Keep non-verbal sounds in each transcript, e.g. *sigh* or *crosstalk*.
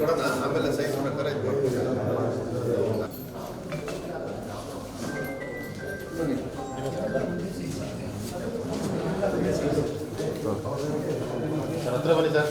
ಕೊಡೋಣ ಆಮೇಲೆ ಸೈಜ್ ಪ್ರಕಾರ ಇದು. ಸರ್ ಹತ್ರ ಬನ್ನಿ ಸರ್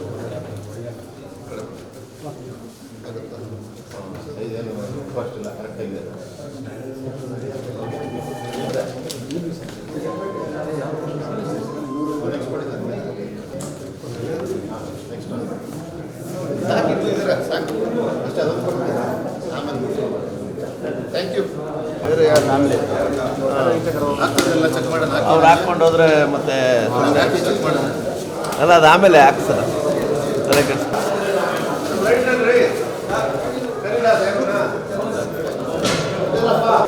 ಸಾಕು ಅಷ್ಟೇ ಅದೊಂದು ಕೊಡ್ತೀರಾ ಆಮೇಲೆ ಥ್ಯಾಂಕ್ ಯು ಬೇರೆ ಯಾರು ಆಮೇಲೆ ಹಾಕೋದೆಲ್ಲ ಚೆಕ್ ಮಾಡೋಣ. ಅವ್ರು ಹಾಕ್ಕೊಂಡು ಹೋದ್ರೆ ಮತ್ತೆ ಚೆಕ್ ಮಾಡೋಣ. ಅಲ್ಲ ಅದು ಆಮೇಲೆ ಹಾಕಿ ಸರ್. ತಲೆ ಕೆಡ್ಸ್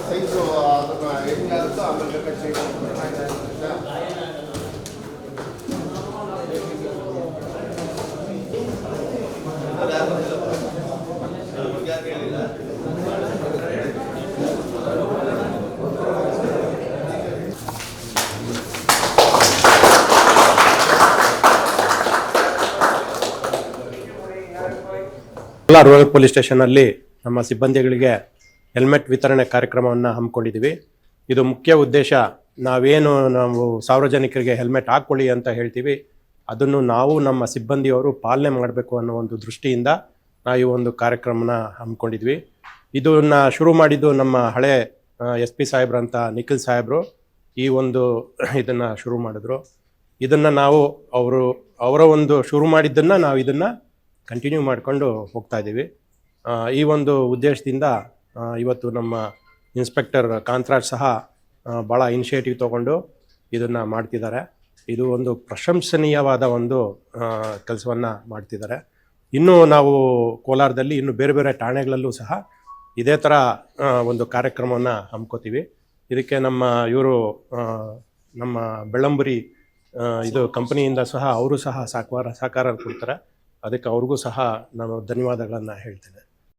ಸೈಜು ಅದನ್ನ ಹೆಂಗಾಗುತ್ತೋ ಆಮೇಲೆ ಸೈಜ್ ಎಲ್ಲ ರೂರಲ್ ಪೊಲೀಸ್ ಸ್ಟೇಷನಲ್ಲಿ ನಮ್ಮ ಸಿಬ್ಬಂದಿಗಳಿಗೆ ಹೆಲ್ಮೆಟ್ ವಿತರಣೆ ಕಾರ್ಯಕ್ರಮವನ್ನು ಹಮ್ಮಿಕೊಂಡಿದ್ದೀವಿ. ಇದು ಮುಖ್ಯ ಉದ್ದೇಶ. ನಾವೇನು ನಾವು ಸಾರ್ವಜನಿಕರಿಗೆ ಹೆಲ್ಮೆಟ್ ಹಾಕ್ಕೊಳ್ಳಿ ಅಂತ ಹೇಳ್ತೀವಿ. ಅದನ್ನು ನಾವು ನಮ್ಮ ಸಿಬ್ಬಂದಿಯವರು ಪಾಲನೆ ಮಾಡಬೇಕು ಅನ್ನೋ ಒಂದು ದೃಷ್ಟಿಯಿಂದ ನಾವು ಈ ಒಂದು ಕಾರ್ಯಕ್ರಮನ ಹಮ್ಮಿಕೊಂಡಿದ್ವಿ ಇದನ್ನು ಶುರು ಮಾಡಿದ್ದು ನಮ್ಮ ಹಳೆ ಎಸ್ ಪಿ ಸಾಹೇಬ್ರಂತ ನಿಖಿಲ್ ಸಾಹೇಬರು ಈ ಒಂದು *clears throat* ಇದನ್ನು ಶುರು ಮಾಡಿದ್ರು. ಇದನ್ನು ನಾವು ಅವರು, ಅವರ ಒಂದು ಶುರು ಮಾಡಿದ್ದನ್ನು ನಾವು ಇದನ್ನು ಕಂಟಿನ್ಯೂ ಮಾಡಿಕೊಂಡು ಹೋಗ್ತಾ ಇದ್ದೀವಿ ಈ ಒಂದು ಉದ್ದೇಶದಿಂದ ಇವತ್ತು ನಮ್ಮ ಇನ್ಸ್ಪೆಕ್ಟರ್ ಕಾಂತರಾಜ್ ಸಹ ಭಾಳ ಇನಿಷಿಯೇಟಿವ್ ತಗೊಂಡು ಇದನ್ನು ಮಾಡ್ತಿದ್ದಾರೆ. ಇದು ಒಂದು ಪ್ರಶಂಸನೀಯವಾದ ಒಂದು ಕೆಲಸವನ್ನು ಮಾಡ್ತಿದ್ದಾರೆ. ಇನ್ನೂ ನಾವು ಕೋಲಾರದಲ್ಲಿ ಇನ್ನು ಬೇರೆ ಬೇರೆ ಠಾಣೆಗಳಲ್ಲೂ ಸಹ ಇದೇ ಥರ ಒಂದು ಕಾರ್ಯಕ್ರಮವನ್ನು ಹಮ್ಕೋತೀವಿ. ಇದಕ್ಕೆ ನಮ್ಮ ಇವರು ನಮ್ಮ ಬೆಳ್ಳಂಬುರಿ ಇದು ಕಂಪನಿಯಿಂದ ಸಹ ಅವರು ಸಹ ಸಹಕಾರ ಸಹಕಾರ ಕೊಡ್ತಾರೆ. ಅದಕ್ಕೆ ಅವ್ರಿಗೂ ಸಹ ನಾನು ಧನ್ಯವಾದಗಳನ್ನು ಹೇಳ್ತೇನೆ.